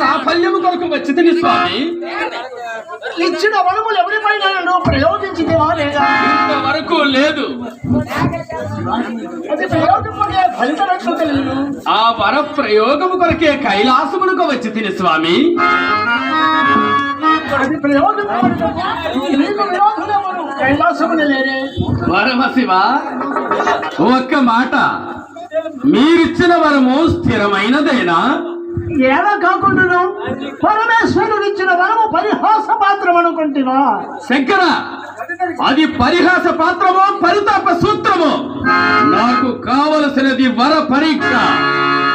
సాఫల్యము కొరకు వచ్చితిని స్వామి. ఇచ్చిన వరములు ఎవరిపైన ప్రయోగించిందేవా లేదా ఇంతవరకు లేదు. ఆ వర ప్రయోగము కొరకే కైలాసమునకు వచ్చి తిని స్వామి ప్రయోగం నీకు విరోధులెవరు కైలాసముని లేరే వరమ శివ ఒక్క మాట. మీరిచ్చిన వరము స్థిరమైనదేనా? ఎలా కాకుండా పరమేశ్వరుడు ఇచ్చిన వరము పరిహాస పాత్రం అనుకుంటున్నా శంకర అది పరిహాస పాత్రమో పరితాప సూత్రమో? నాకు కావలసినది వర పరీక్ష.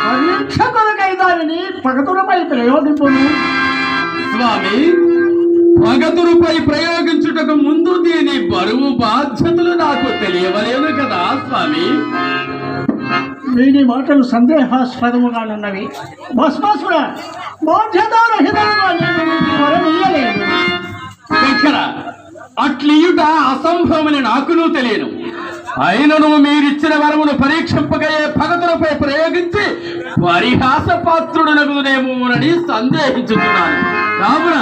పరీక్ష కొరకై దానిని పగతులపై ప్రయోగింపును. స్వామి భగతురుపై ప్రయోగించుటకు ముందు దీని బరువు బాధ్యతలు నాకు తెలియవలేను కదా స్వామి. వీని మాటలు సందేహాస్పదముగానున్నవి. భస్మాసుర నీకు ఇయ్యలేదు. శంకర అట్లియుట అసంభవమని నాకును తెలియను. అయినను మీరిచ్చిన వరమును పరీక్షింపగయే భగతులపై ప్రయోగించి పరిహాస పాత్రుడునగునేమోనని సందేహించుతున్నాను కావున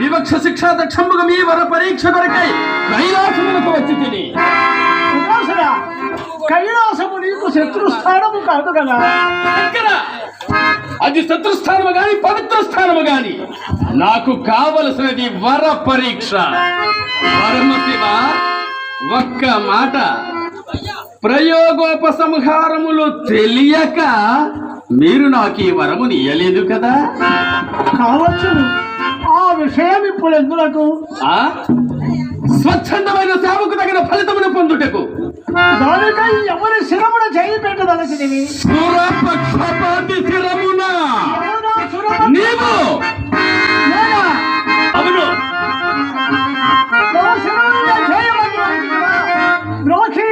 వివక్ష శిక్షా దక్షముగా మీ వర పరీక్ష కొరకై కైలాసములకు వచ్చి తిని కైలాసము నీకు శత్రుస్థానము కాదు కదా? అది శత్రుస్థానము గాని పవిత్ర స్థానము గాని. నాకు కావలసినది వర పరీక్ష. పరమశివ ఒక్క మాట. ప్రయోగోపసంహారములు తెలియక మీరు నాకు ఈ వరముని ఇయ్యలేదు కదా? కావచ్చును. ఆ విషయం ఇప్పుడు ఎందులకు? ఆ? స్వచ్ఛందమైన సేవకు తగిన ఫలితమును పొందుటకు. దానికై ఎవరి శిరమున చేయి పెట్టదలసినవి? సురపక్షపాతి శిరమున? నీవు? అవును. ద్రోహి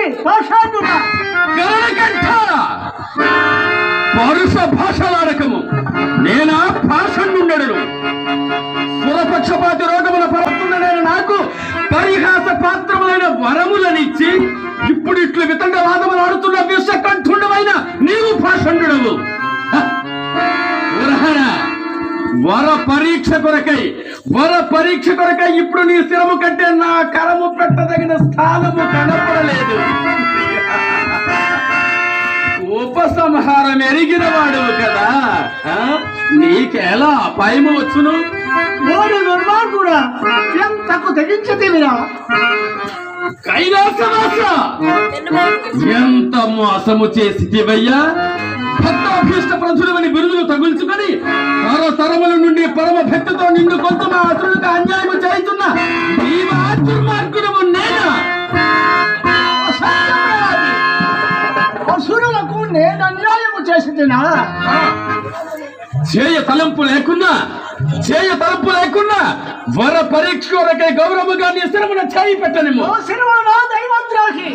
గరుడకంఠ పరుష భాషలాడకము. నేనా భాషణుండెను పక్షపాతి రోగముల పడుతున్న నాకు పరిహాస పాత్రములైన వరములనిచ్చి ఇప్పుడు ఇట్లు వితండ వాదములు ఆడుతున్న విషకంఠుండమైన నీవు భాషణుడవు వర పరీక్ష కొరకై వర పరీక్ష కొరకై ఇప్పుడు నీ స్థిరము కంటే నా కరము పెట్టదగిన స్థానము కనపడలేదు. ఉపసంహారం ఎరిగిన వాడు కదా. ఆ? నీకెలా అపాయము వచ్చును? ఓరి దుర్మార్గుడా ఎంతకు తెగించతివిరా కైలాసవాస! ఎంత మోసము చేసివయ్యా భక్తాభీష్ట ప్రజులవని బిరుదులు తగుల్చుకొని తరతరముల నుండి పరమ భక్తితో నిండు కొంత మా అసురులకు అన్యాయం చేస్తున్న నీవా దుర్మార్గుడము అసురులకు నేను అన్యాయము చేసి తినా చేయ తలంపు లేకున్నా చేయ తలంపు లేకున్నా వర పరీక్ష కొరకై గౌరవముగా నీ స్థిరమున చేయి పెట్టనేమో శిరమున నా దైవద్రోహి.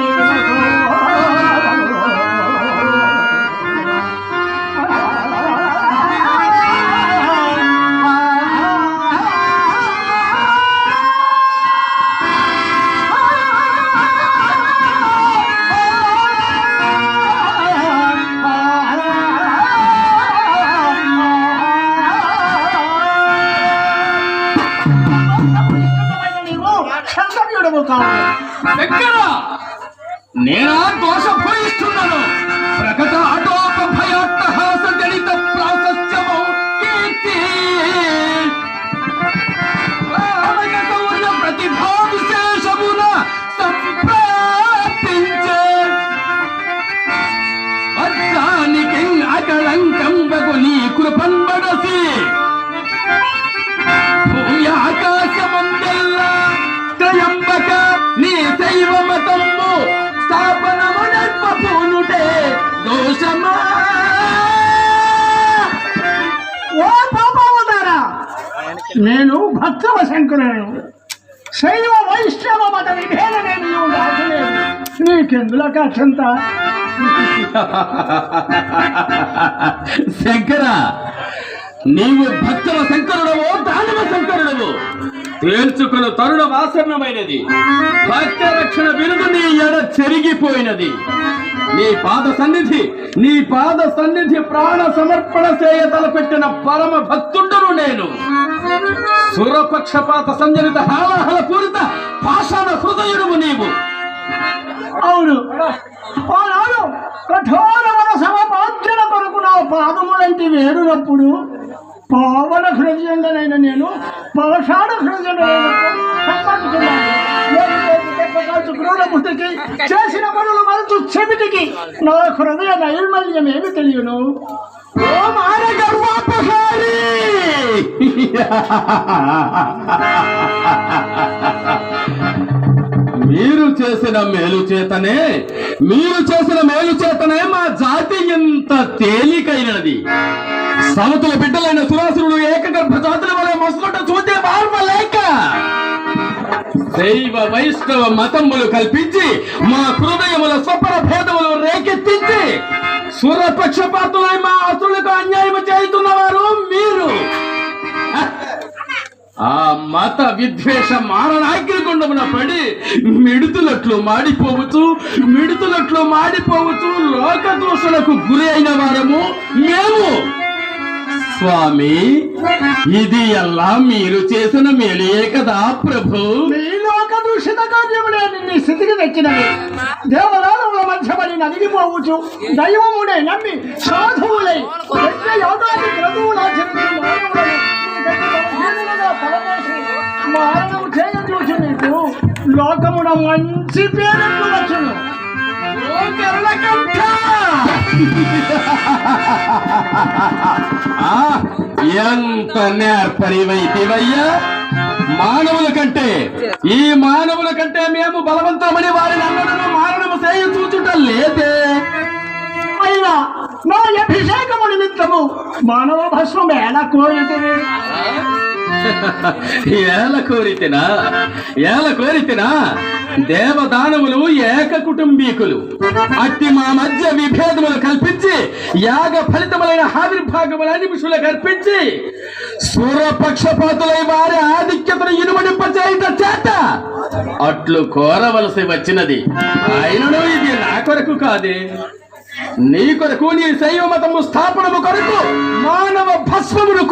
నీవు క్షంతవ్యుడము దగ్గర నేనా దోష భూయిస్తున్నాను ప్రకట అటోప భయాట్టహాస జనిత ప్రాశస్త్యమౌ కీర్తి. రామక సౌర్య ప్రతిభా విశేషమున సంప్రాప్తించే. అద్దానికి అకళంకం బగు నీ కృత నేను భక్తవ శంకరులను. శైవ వైష్ణవ మత విభేదమేమి రాజలేదు కక్షంత శంకర నీవు భక్తుల శంకరుడవో దానవ శంకరుడవు. తేల్చుకున్న తరుణ వాసన్నమైనది భక్త రక్షణ విరుదు నీ ఎడ చెరిగిపోయినది. నీ పాద సన్నిధి నీ పాద సన్నిధి ప్రాణ సమర్పణ చేయ తలపెట్టిన పరమ భక్తుండను నేను. సురపక్షపాత సంజనిత హాలాహల పూరిత పాషాణ హృదయుడు నీవు. అవును. ఆనాడు కఠోరమైన సమపార్జన కొరకు నా పాదములంటి వేడునప్పుడు పావన హృదయంలోనైన నేను పాషాణ హృదయంలోకి చేసిన పనులు మనసు చెవిటికి నా హృదయ నైర్మల్యం ఏమి తెలియను? మీరు చేసిన మేలు చేతనే మీరు చేసిన మేలు చేతనే మా జాతి ఇంత తేలికైనది. సమతుల బిడ్డలైన సురాసురుడు ఏకగర్భ జాతుల వల్ల మొసలుట చూస్తే మార్మలేక దైవ వైష్ణవ మతములు కల్పించి మా హృదయముల సురపక్షపాతులై మా అసులకు అన్యాయం చేస్తున్నవారు మీరు. ఆ మత విద్వేష మారణాగ్నిగుండమున పడి మిడుతులట్లు మాడిపోవచ్చు మిడుతులట్లు మాడిపోవచ్చు లోక దూషణకు గురి అయిన వారము మేము. స్వామి ఇది ఎలా మీరు చేసిన మేలే కదా ప్రభు. మీలోక దూషిత కార్యములే నిన్ను స్థితికి తెచ్చినవి. దేవరాలముల మధ్యపడి నలిగిపోవచ్చు దైవముడే నమ్మి సాధువులై యజ్ఞ యోగాది క్రతువులాచరించి నీకు. లోకమున మంచి పేరు వచ్చును ఎంత నేర్పరివైతివయ్యా? మానవుల కంటే ఈ మానవుల కంటే మేము బలవంతమని వారిని అన్నడము మారణము చూచుట లేదే. అయినా నా అభిషేకము నిమిత్తము మానవ భస్మం ఎలా కోరితే? ఏల కోరితినా? ఏల కోరితినా? దేవదానవులు ఏక కుటుంబీకులు. అట్టి మా మధ్య విభేదములు కల్పించి యాగ ఫలితములైన ఆవిర్భాగముల నిమిషులు కల్పించి సూర్యపక్షపాతులై వారి ఆధిక్యతను ఇనుమడింప చేయుట చేత అట్లు కోరవలసి వచ్చినది. అయినను ఇది నా కొరకు కాదే. నీ కొరకు నీ శైవ మతము స్థాపనము కొరకు మానవ భస్మమును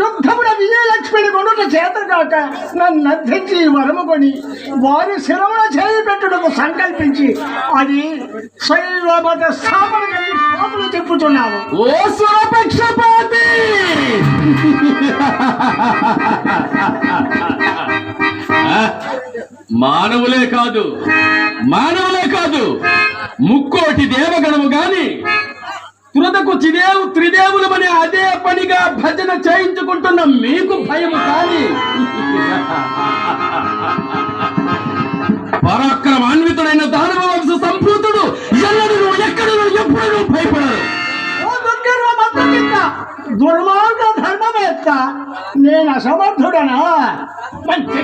యుద్ధమున విజయలక్ష్మిని కొనుట చేతగాక నన్ను అర్థించి వరము కొని వారి శిరమున చేయి పెట్టుటకు సంకల్పించి అది శైవమత స్థాపన కలిగి పాపులు చెప్పుతున్నావు. ఓ మానవులే కాదు మానవులే కాదు ముక్కోటి దేవగణము గాని తురదకు త్రిదేవు త్రిదేవులమని అదే పనిగా భజన చేయించుకుంటున్న మీకు భయము కాని పరాక్రమాన్వితుడైన దానవ వంశ సంభూతుడు ఎన్నడూ ఎక్కడను ఎప్పుడూ భయపడరు. ఓ దుర్గర్వ మద్దతిత్త దుర్మార్గ ధర్మవేత్త నేను అసమర్థుడనా? మంచి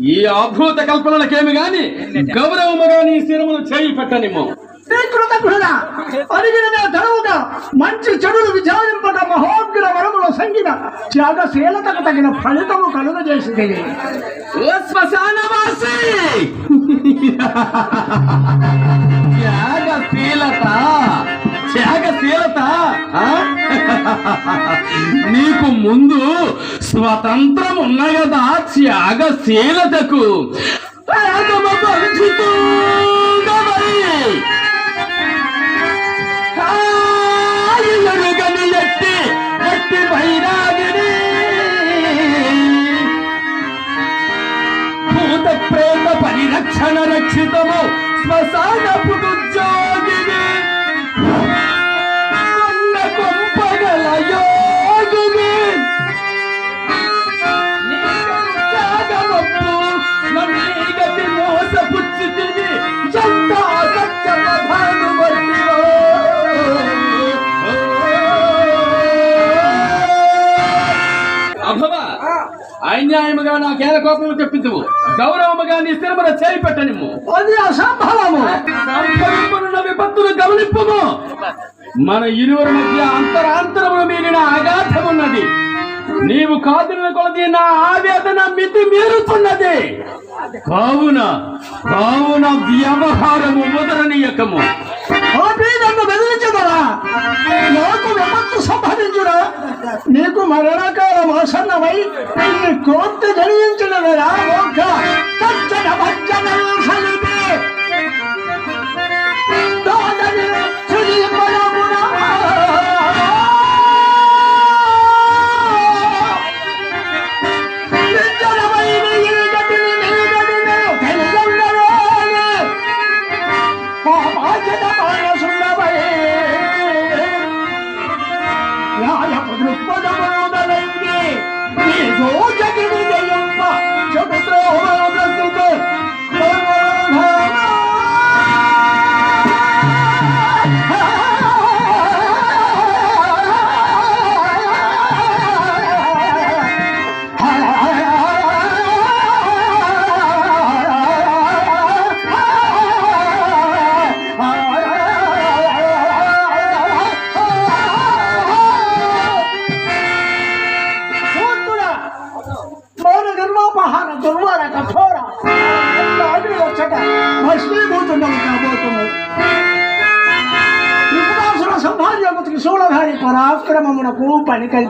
ఈ అద్భుత కల్పనలకేమి గాని గౌరవముగా నీ శిరమును చేయి పెట్టనిమ్ము. తరువుగా మంచి చెడులు విచారింపక మహోగ్ర వరముల సంగీత త్యాగశీలతకు తగిన ఫలితము కలుగజేసింది ఓ శ్మశానవాసి! త్యాగశీలత! త్యాగశీలత? నీకు ముందు స్వతంత్రం ఉన్న కదా త్యాగశీలతకు భూత ప్రేత పరిరక్షణ రక్షితము శ్మశాన అన్యాయముగా నా కోపము తెప్పించవు. గౌరవముగా నీ చేయి అది అసంభవము విపత్తులు గమనింపము. మన ఇరువురి మధ్య అంతరాంతరములు మీరిన అగాధమున్నది నీవు కాదుల కొలది నా ఆవేదన మితి మీరుతున్నది. కావున కావున వ్యవహారము ముదరనీయకము నన్ను బెదిరించదరా? నాకు విపత్తు సంభవించురా నీకు మరణకాలం ఆసన్నమై నిన్ను కోర్టు జరిగించినదరా ఒక్క తచ్చన భజ్జనలు సలిపి దానని సుదీపనమునా.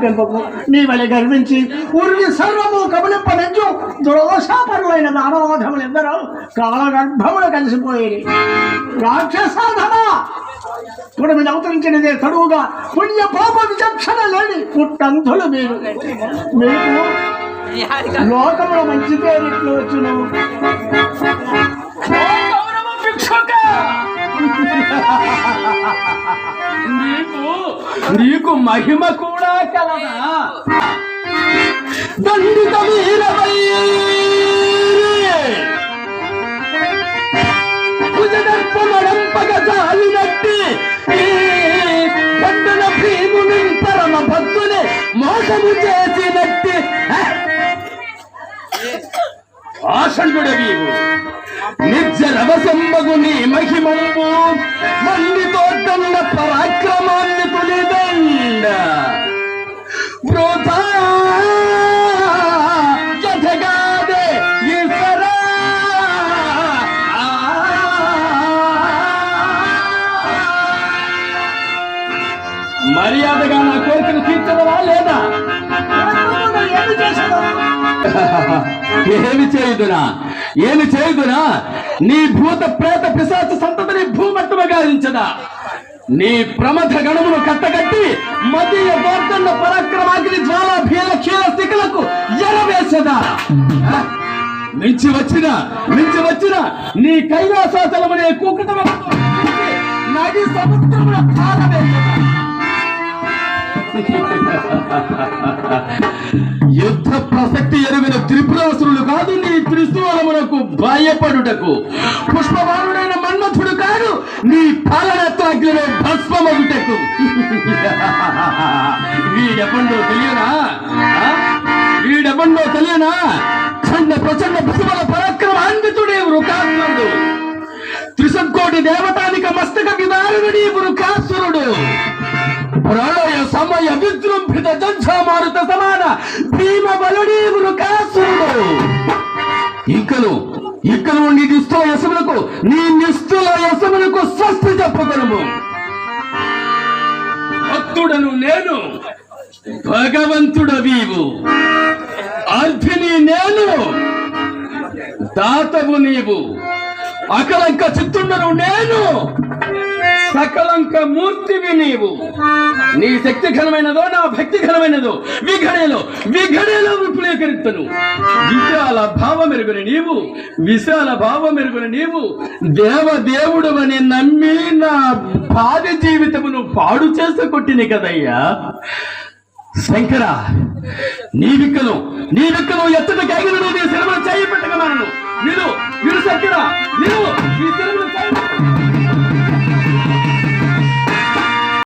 కల్పింపకు నీ వలె గర్వించి ఉరిని సర్వము కబలింపనించు దురవశాపరులైన దానవాధములెందరూ కాల గర్భములు కలిసిపోయేది. రాక్షసాధమా! ఇప్పుడు మీరు అవతరించినదే తడువుగా పుణ్య పాప విచక్షణ లేని పుట్టంతులు మీరు. మీకు లోకంలో మంచి పేరు ఇట్లు వచ్చును నీకు నీకు మహిమ కూడా కలదా? దండిత వీరవై భుజదర్పమడంపగ జాలినట్టి ఈ పండున భీముని పరమ భక్తుని మోసము చేసినట్టి ఆషండుడ వీవు నిర్జరవసంబగు నీ మహిమంబు మండితో దండ పరాక్రమాన్ని తొలిదండ. ఈశ్వరా. మర్యాదగా నా కోరికను తీర్చదవా లేదా? ఏమి చేయుదునా? ఏమి చేయుదునా? నీ భూత ప్రేత పిశాచ సంతతిని భూమట్టమ గావించదా నీ ప్రమథ గణమును కట్టగట్టి మదీయ గోర్ధన్న పరాక్రమాగ్ని జ్వాల భీల క్షీల స్థితులకు ఎరవేసదా? ఆ? మించి వచ్చిన మించి వచ్చిన నీ కైలాసాచలమనే కుకుటమ నది సముద్రమున పారవేసదా? యుద్ధ ప్రసక్తి ఎరుగిన త్రిపురాసురులు కాదు నీ త్రిశూలమునకు భయపడుటకు. పుష్పవానుడైన మన్మథుడు కాదు నీ పాలనత్వాగ్నిలో భస్మమగుటకు. వీడెప్పండో తెలియనా? ఆ? తెలియనా? చండ ప్రచండ భస్మల పరాక్రమాన్వితుడే వృకాత్ముడు త్రిశంకోటి దేవతానిక మస్తక విదారుడి ఇంకను ఇంకను నీ నిస్తుల యశములకు నీ నిస్తుల యశములకు స్వస్తి చెప్పగలము. భక్తుడను నేను భగవంతుడ వీవు అర్థిని నేను దాతవు నీవు. అకలంక చిత్తుండను నేను సకలంక మూర్తివి నీవు. నీ శక్తి ఘనమైనదో నా భక్తి ఘనమైనదో విఘడేలో విఘడేలో విపులీకరిత్తను విశాల భావమెరుగుని నీవు విశాల భావమెరుగుని నీవు దేవదేవుడు అని నమ్మి నా బాధ జీవితమును పాడు చేసి కొట్టిని కదయ్యా. శంకర నీ విక్కలు నీ విక్కలు ఎత్తటి కైగలను నీ శిరమును చేయి పెట్టగలను నిలు నిలు శంకర నిలు నీ శిరమును చేయి